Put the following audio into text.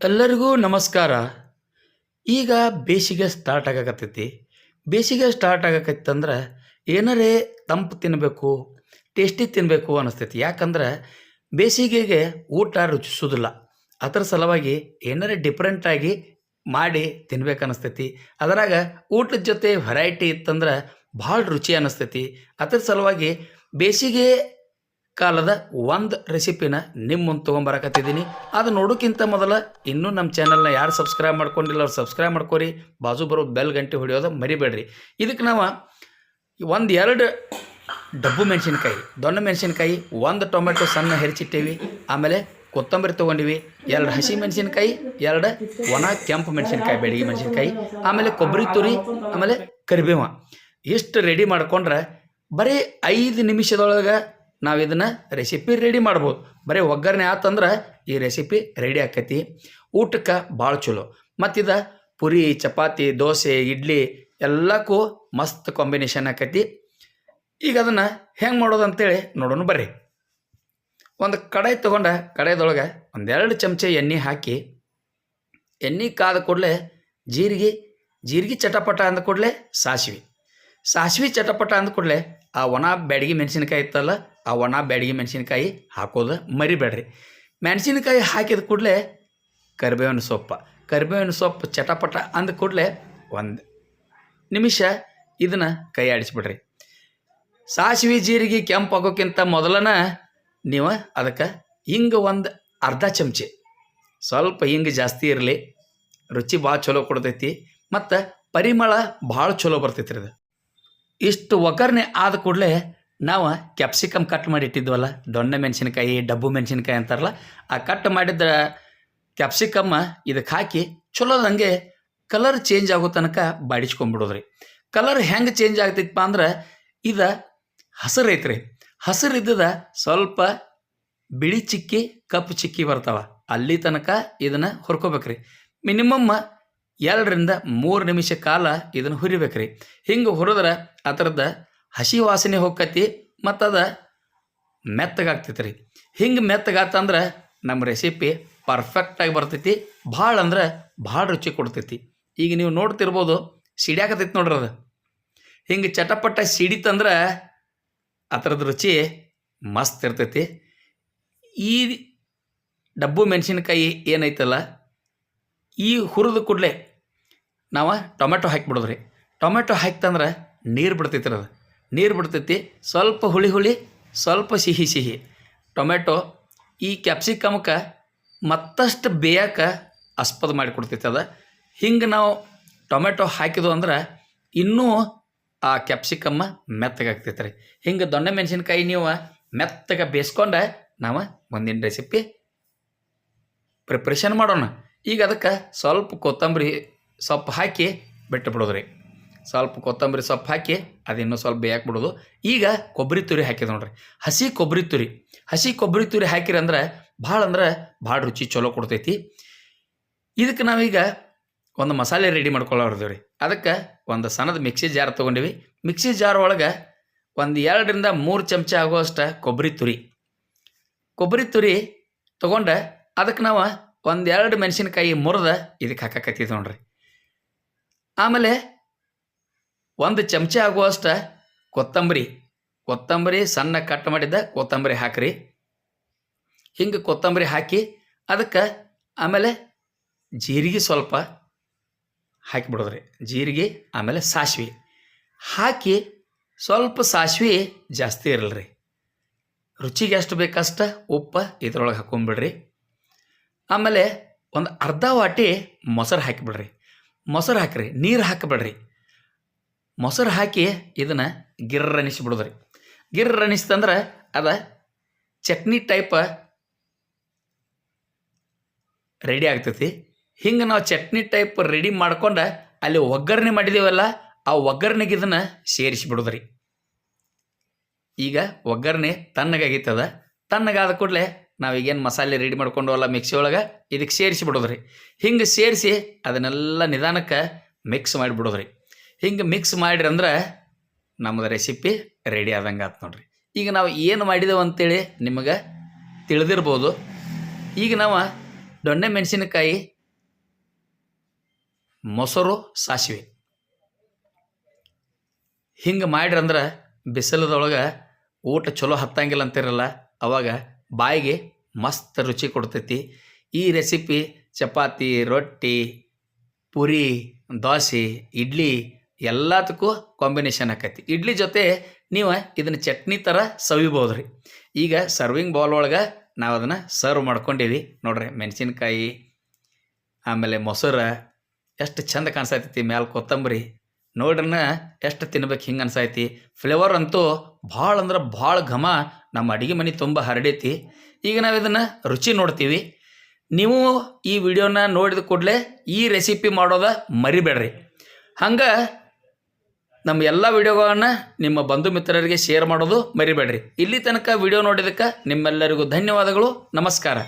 ಎಲ್ಲರಿಗೂ ನಮಸ್ಕಾರ. ಈಗ ಬೇಸಿಗೆ ಸ್ಟಾರ್ಟ್ ಆಗಕತ್ತೈತಿ. ಬೇಸಿಗೆ ಸ್ಟಾರ್ಟ್ ಆಗಕತ್ತಂದ್ರೆ ಏನಾರೇ ತಂಪು ತಿನ್ನಬೇಕು ಟೇಸ್ಟಿ ತಿನ್ನಬೇಕು ಅನ್ನಿಸ್ತೈತಿ ಯಾಕಂದ್ರೆ ಬೇಸಿಗೆಗೆ ಊಟ ರುಚಿಸೋದಿಲ್ಲ. ಅದರ ಸಲುವಾಗಿ ಏನಾರೇ ಡಿಫ್ರೆಂಟಾಗಿ ಮಾಡಿ ತಿನ್ಬೇಕು ಅನ್ನಿಸ್ತೈತಿ ಅದರಾಗ ಊಟದ ಜೊತೆ ವೆರೈಟಿ ಇತ್ತಂದ್ರೆ ಭಾಳ ರುಚಿ ಅನ್ನಿಸ್ತೈತಿ ಅದ್ರ ಸಲುವಾಗಿ ಬೇಸಿಗೆ ಕಾಲದ ಒಂದು ರೆಸಿಪಿನ ನಿಮ್ಮ ಮುಂದೆ ತೊಗೊಂಬರಕತ್ತಿದ್ದೀನಿ ಅದು ನೋಡೋಕ್ಕಿಂತ ಮೊದಲು ಇನ್ನೂ ನಮ್ಮ ಚಾನಲ್ನ ಯಾರು ಸಬ್ಸ್ಕ್ರೈಬ್ ಮಾಡ್ಕೊಂಡಿಲ್ಲ ಅವ್ರು ಸಬ್ಸ್ಕ್ರೈಬ್ ಮಾಡ್ಕೊರಿ. ಬಾಜು ಬರೋ ಬೆಲ್ ಗಂಟೆ ಹೊಡಿಯೋದು ಮರಿಬೇಡ್ರಿ. ಇದಕ್ಕೆ ನಾವು ಒಂದು ಎರಡು ಡಬ್ಬು ಮೆಣಸಿನ್ಕಾಯಿ, ದೊಣ್ಣ ಮೆಣಸಿನ್ಕಾಯಿ, ಒಂದು ಟೊಮೆಟೊ ಸಣ್ಣ ಹೆರಿಚಿಟ್ಟೇವಿ. ಆಮೇಲೆ ಕೊತ್ತಂಬರಿ ತೊಗೊಂಡಿವಿ, ಎರಡು ಹಸಿ ಮೆಣಸಿನ್ಕಾಯಿ, ಎರಡು ಒಣ ಕೆಂಪು ಮೆಣಸಿನ್ಕಾಯಿ ಬೆಳಗ್ಗೆ ಮೆಣಸಿನ್ಕಾಯಿ, ಆಮೇಲೆ ಕೊಬ್ಬರಿ ತುರಿ, ಆಮೇಲೆ ಕರಿಬೇವ. ಇಷ್ಟು ರೆಡಿ ಮಾಡ್ಕೊಂಡ್ರೆ ಬರೀ ಐದು ನಿಮಿಷದೊಳಗೆ ನಾವು ಇದನ್ನು ರೆಸಿಪಿ ರೆಡಿ ಮಾಡ್ಬೋದು. ಬರೀ ಒಗ್ಗರಣೆ ಆತಂದ್ರೆ ಈ ರೆಸಿಪಿ ರೆಡಿ ಆಕೈತಿ. ಊಟಕ್ಕೆ ಭಾಳ ಚಲೋ. ಮತ್ತಿದ ಪುರಿ, ಚಪಾತಿ, ದೋಸೆ, ಇಡ್ಲಿ ಎಲ್ಲಕ್ಕೂ ಮಸ್ತ್ ಕಾಂಬಿನೇಷನ್ ಆಕೈತಿ. ಈಗ ಅದನ್ನು ಹೆಂಗೆ ಮಾಡೋದು ಅಂತೇಳಿ ನೋಡೋಣ ಬರ್ರಿ. ಒಂದು ಕಡಾಯಿ ತೊಗೊಂಡ, ಕಡಾಯಿದೊಳಗೆ ಒಂದೆರಡು ಚಮಚ ಎಣ್ಣೆ ಹಾಕಿ, ಎಣ್ಣೆ ಕಾದ ಕೂಡಲೇ ಜೀರಿಗೆ ಜೀರಿಗೆ ಚಟಪಟ ಅಂದ ಕೂಡಲೇ ಸಾಸಿವೆ. ಸಾಸಿವೆ ಚಟಪಟ ಅಂದ ಕೂಡಲೇ ಆ ಒಣ ಬ್ಯಾಡಗಿ ಮೆಣಸಿನ್ಕಾಯಿ ಇತ್ತಲ್ಲ ಆ ಒಣ ಬ್ಯಾಡಗಿ ಮೆಣಸಿನ್ಕಾಯಿ ಹಾಕೋದು ಮರಿಬೇಡ್ರಿ. ಮೆಣಸಿನ್ಕಾಯಿ ಹಾಕಿದ ಕೂಡಲೇ ಕರಿಬೇವಿನ ಸೊಪ್ಪು ಕರಿಬೇವಿನ ಸೊಪ್ಪು ಚಟಪಟ ಅಂದ ಕೂಡಲೇ ಒಂದು ನಿಮಿಷ ಇದನ್ನು ಕೈ ಆಡಿಸ್ಬಿಡ್ರಿ. ಸಾಸಿವೆ ಜೀರಿಗೆ ಕೆಂಪು ಆಗೋಕ್ಕಿಂತ ಮೊದಲನ ನೀವು ಅದಕ್ಕೆ ಹಿಂಗೆ ಒಂದು ಅರ್ಧ ಚಮಚೆ, ಸ್ವಲ್ಪ ಹಿಂಗೆ ಜಾಸ್ತಿ ಇರಲಿ, ರುಚಿ ಭಾಳ ಚಲೋ ಕೊಡ್ತೈತಿ ಮತ್ತು ಪರಿಮಳ ಭಾಳ ಚಲೋ ಬರ್ತೈತಿ ರೀ ಅದು. ಇಷ್ಟು ಒಗ್ಗರಣೆ ಆದ ಕೂಡಲೇ ನಾವು ಕ್ಯಾಪ್ಸಿಕಮ್ ಕಟ್ ಮಾಡಿ ಇಟ್ಟಿದ್ವಲ್ಲ, ದೊಣ್ಣೆ ಮೆಣಸಿನಕಾಯಿ, ಡಬ್ಬು ಮೆಣಸಿನಕಾಯಿ ಅಂತಾರಲ್ಲ, ಆ ಕಟ್ ಮಾಡಿದ ಕ್ಯಾಪ್ಸಿಕಮ್ಮ ಇದಕ್ಕೆ ಹಾಕಿ ಚಲೋದಂಗೆ ಕಲರ್ ಚೇಂಜ್ ಆಗೋ ತನಕ ಬಾಡಿಸ್ಕೊಂಡ್ಬಿಡೋದ್ರಿ. ಕಲರ್ ಹೆಂಗೆ ಚೇಂಜ್ ಆಗ್ತೈತಪ್ಪ ಅಂದ್ರೆ ಇದು ಹಸಿರು ಐತ್ರಿ. ಹಸಿರು ಸ್ವಲ್ಪ ಬಿಳಿ ಚಿಕ್ಕಿ, ಕಪ್ಪು ಚಿಕ್ಕಿ ಬರ್ತಾವೆ. ಅಲ್ಲಿ ತನಕ ಇದನ್ನು ಹುರ್ಕೋಬೇಕ್ರಿ. ಮಿನಿಮಮ್ ಎರಡರಿಂದ ಮೂರು ನಿಮಿಷ ಕಾಲ ಇದನ್ನು ಹುರಿಬೇಕ್ರಿ. ಹಿಂಗೆ ಹುರಿದ್ರೆ ಅದರದ್ದು ಹಸಿ ವಾಸನೆ ಹೋಗ್ಕತಿ ಮತ್ತು ಅದು ಮೆತ್ತಗಾಗ್ತೈತೆ ರೀ ಹಿಂಗೆ ಮೆತ್ತಗಾತಂದ್ರೆ ನಮ್ಮ ರೆಸಿಪಿ ಪರ್ಫೆಕ್ಟಾಗಿ ಬರ್ತೈತಿ, ಭಾಳ ಅಂದ್ರೆ ಭಾಳ ರುಚಿ ಕೊಡ್ತೈತಿ. ಈಗ ನೀವು ನೋಡ್ತಿರ್ಬೋದು, ಸಿಡಿಯಾಕತೈತಿ ನೋಡ್ರಿ ಅದು. ಹಿಂಗೆ ಚಟಪಟ ಸಿಡಿತಂದ್ರೆ ಅದರದ್ದು ರುಚಿ ಮಸ್ತ್ ಇರ್ತೈತಿ. ಈ ಡಬ್ಬು ಮೆಣಸಿನ್ಕಾಯಿ ಏನೈತಲ್ಲ, ಈ ಹುರಿದ ಕೂಡಲೇ ನಾವು ಟೊಮೆಟೊ ಹಾಕಿಬಿಡೋದ್ರಿ. ಟೊಮೆಟೊ ಹಾಕ್ತಂದ್ರೆ ನೀರು ಬಿಡ್ತೈತಿ ಅದು. ನೀರು ಬಿಡ್ತೈತಿ. ಸ್ವಲ್ಪ ಹುಳಿ ಹುಳಿ, ಸ್ವಲ್ಪ ಸಿಹಿ ಸಿಹಿ. ಟೊಮೆಟೊ ಈ ಕ್ಯಾಪ್ಸಿಕಮ್ಗೆ ಮತ್ತಷ್ಟು ಬೇಯಕ್ಕೆ ಆಸ್ಪದ ಮಾಡಿಕೊಡ್ತೈತಿ ಅದು. ಹಿಂಗೆ ನಾವು ಟೊಮೆಟೊ ಹಾಕಿದ್ವು ಅಂದ್ರೆ ಇನ್ನೂ ಆ ಕ್ಯಾಪ್ಸಿಕಮ್ಮ ಮೆತ್ತಗಾಗ್ತೈತೆ ರೀ ಹಿಂಗೆ ದೊಣ್ಣೆ ಮೆಣಸಿನ್ಕಾಯಿ ನೀವು ಮೆತ್ತಗೆ ಬೇಯಿಸ್ಕೊಂಡೆ ನಾವು ಮುಂದಿನ ರೆಸಿಪಿ ಪ್ರಿಪ್ರೇಷನ್ ಮಾಡೋಣ. ಈಗ ಅದಕ್ಕೆ ಸ್ವಲ್ಪ ಕೊತ್ತಂಬರಿ ಸೊಪ್ಪು ಹಾಕಿ ಬಿಟ್ಟು ಬಿಡೋದ್ರಿ ಸ್ವಲ್ಪ ಕೊತ್ತಂಬರಿ ಸೊಪ್ಪು ಹಾಕಿ ಅದಿನ್ನೂ ಸ್ವಲ್ಪ ಬೇಯಕ್ಕೆ ಬಿಡೋದು ಈಗ ಕೊಬ್ಬರಿ ತುರಿ ಹಾಕಿದ ನೋಡ್ರಿ. ಹಸಿ ಕೊಬ್ಬರಿ ತುರಿ. ಹಸಿ ಕೊಬ್ಬರಿ ತುರಿ ಹಾಕಿರಂದ್ರೆ ಭಾಳ ಅಂದ್ರೆ ಭಾಳ ರುಚಿ ಚಲೋ ಕೊಡ್ತೈತಿ. ಇದಕ್ಕೆ ನಾವೀಗ ಒಂದು ಮಸಾಲೆ ರೆಡಿ ಮಾಡ್ಕೊಳ್ಳೋರ್ದೇವ್ರಿ. ಅದಕ್ಕೆ ಒಂದು ಸಣ್ಣದ ಮಿಕ್ಸಿ ಜಾರ್ ತೊಗೊಂಡಿವಿ. ಮಿಕ್ಸಿ ಜಾರ್ ಒಳಗೆ ಒಂದು ಎರಡರಿಂದ ಮೂರು ಚಮಚ ಆಗುವಷ್ಟು ಕೊಬ್ಬರಿ ತುರಿ. ಕೊಬ್ಬರಿ ತುರಿ ತೊಗೊಂಡು ಅದಕ್ಕೆ ನಾವು ಒಂದು ಎರಡು ಮೆಣಸಿನ್ಕಾಯಿ ಮುರಿದ ಇದಕ್ಕೆ ಹಾಕಕತ್ತಿದ್ವಿ ನೋಡ್ರಿ. ಆಮೇಲೆ ಒಂದು ಚಮಚ ಆಗುವಷ್ಟು ಕೊತ್ತಂಬರಿ ಕೊತ್ತಂಬರಿ ಸಣ್ಣ ಕಟ್ ಮಾಡಿದ್ದ ಕೊತ್ತಂಬರಿ ಹಾಕ್ರಿ. ಹಿಂಗೆ ಕೊತ್ತಂಬರಿ ಹಾಕಿ ಅದಕ್ಕೆ ಆಮೇಲೆ ಜೀರಿಗೆ ಸ್ವಲ್ಪ ಹಾಕಿಬಿಡೋದ್ರಿ. ಜೀರಿಗೆ, ಆಮೇಲೆ ಸಾಸಿವೆ. ಹಾಕಿ ಸ್ವಲ್ಪ ಸಾಸಿವೆ ಜಾಸ್ತಿ ಇರಲ್ರಿ. ರುಚಿಗೆ ಎಷ್ಟು ಬೇಕಷ್ಟ ಉಪ್ಪು ಇದ್ರೊಳಗೆ ಹಾಕೊಂಬಿಡ್ರಿ. ಆಮೇಲೆ ಒಂದು ಅರ್ಧ ವಾಟಿ ಮೊಸರು ಹಾಕಿಬಿಡ್ರಿ. ಮೊಸರು ಹಾಕಿರಿ, ನೀರು ಹಾಕಬೇಡ್ರಿ. ಮೊಸರು ಹಾಕಿ ಇದನ್ನು ಗಿರ್ರ ಅನಿಸ್ಬಿಡೋದ್ರಿ. ಗಿರ್ರನಿಸ್ತಂದ್ರೆ ಅದ ಚಟ್ನಿ ಟೈಪ್ ರೆಡಿ ಆಗ್ತೈತಿ. ಹಿಂಗೆ ನಾವು ಚಟ್ನಿ ಟೈಪ್ ರೆಡಿ ಮಾಡ್ಕೊಂಡು ಅಲ್ಲಿ ಒಗ್ಗರಣೆ ಮಾಡಿದ್ದೀವಲ್ಲ ಆ ಒಗ್ಗರಣೆಗೆ ಇದನ್ನು ಸೇರಿಸಿಬಿಡೋದ್ರಿ. ಈಗ ಒಗ್ಗರಣೆ ತಣ್ಣಗಾಗಿತ್ತದ ತಣ್ಣಗಾದ ಕೂಡಲೇ ನಾವೀಗೇನು ಮಸಾಲೆ ರೆಡಿ ಮಾಡ್ಕೊಂಡವಲ್ಲ ಮಿಕ್ಸಿ ಒಳಗೆ ಇದಕ್ಕೆ ಸೇರಿಸಿ ಬಿಡೋದ್ರಿ ಹಿಂಗೆ ಸೇರಿಸಿ ಅದನ್ನೆಲ್ಲ ನಿಧಾನಕ್ಕೆ ಮಿಕ್ಸ್ ಮಾಡಿಬಿಡೋದ್ರಿ. ಹಿಂಗೆ ಮಿಕ್ಸ್ ಮಾಡಿರಿ ಅಂದ್ರೆ ನಮ್ಮದು ರೆಸಿಪಿ ರೆಡಿ ಆದಂಗೆ ಆತು ನೋಡ್ರಿ. ಈಗ ನಾವು ಏನು ಮಾಡಿದೆವು ಅಂತೇಳಿ ನಿಮಗೆ ತಿಳಿದಿರ್ಬೋದು. ಈಗ ನಾವು ದೊಣ್ಣೆ ಮೆಣಸಿನಕಾಯಿ, ಮೊಸರು, ಸಾಸಿವೆ. ಹಿಂಗೆ ಮಾಡ್ರಂದ್ರೆ ಬಿಸಿಲದೊಳಗೆ ಊಟ ಚಲೋ ಹತ್ತಂಗಿಲ್ಲ ಅಂತಿರಲ್ಲ, ಅವಾಗ ಬಾಯಿಗೆ ಮಸ್ತ್ ರುಚಿ ಕೊಡ್ತೈತಿ. ಈ ರೆಸಿಪಿ ಚಪಾತಿ, ರೊಟ್ಟಿ, ಪುರಿ, ದೋಸೆ, ಇಡ್ಲಿ ಎಲ್ಲದಕ್ಕೂ ಕಾಂಬಿನೇಷನ್ ಆಕೈತಿ. ಇಡ್ಲಿ ಜೊತೆ ನೀವು ಇದನ್ನು ಚಟ್ನಿ ಥರ ಸವಿಬೋದು ರೀ ಈಗ ಸರ್ವಿಂಗ್ ಬೌಲ್ ಒಳಗೆ ನಾವು ಅದನ್ನು ಸರ್ವ್ ಮಾಡ್ಕೊಂಡಿವಿ. ನೋಡ್ರಿ ಮೆಣಸಿನ್ಕಾಯಿ, ಆಮೇಲೆ ಮೊಸರು, ಎಷ್ಟು ಚಂದ ಕಾಣಿಸ್ತೈತಿ ಮ್ಯಾಲೆ ಕೊತ್ತಂಬರಿ. ನೋಡ್ರನ್ನ ಎಷ್ಟು ತಿನ್ಬೇಕು ಹಿಂಗೆ ಅನ್ಸೈತಿ. ಫ್ಲೇವರ್ ಅಂತೂ ಭಾಳ ಅಂದ್ರೆ ಭಾಳ ಘಮ ನಮ್ಮ ಅಡುಗೆ ಮನೆ ತುಂಬ ಹರಡೈತಿ. ಈಗ ನಾವು ಇದನ್ನು ರುಚಿ ನೋಡ್ತೀವಿ. ನೀವು ಈ ವಿಡಿಯೋನ ನೋಡಿದ ಕೂಡಲೇ ಈ ರೆಸಿಪಿ ಮಾಡೋದ ಮರಿಬೇಡ್ರಿ. ಹಂಗೆ ನಮ್ಮ ಎಲ್ಲ ವಿಡಿಯೋಗಳನ್ನು ನಿಮ್ಮ ಬಂಧು ಮಿತ್ರರಿಗೆ ಶೇರ್ ಮಾಡೋದು ಮರಿಬೇಡ್ರಿ. ಇಲ್ಲಿ ತನಕ ವಿಡಿಯೋ ನೋಡಿದ್ದಕ್ಕೆ ನಿಮ್ಮೆಲ್ಲರಿಗೂ ಧನ್ಯವಾದಗಳು. ನಮಸ್ಕಾರ.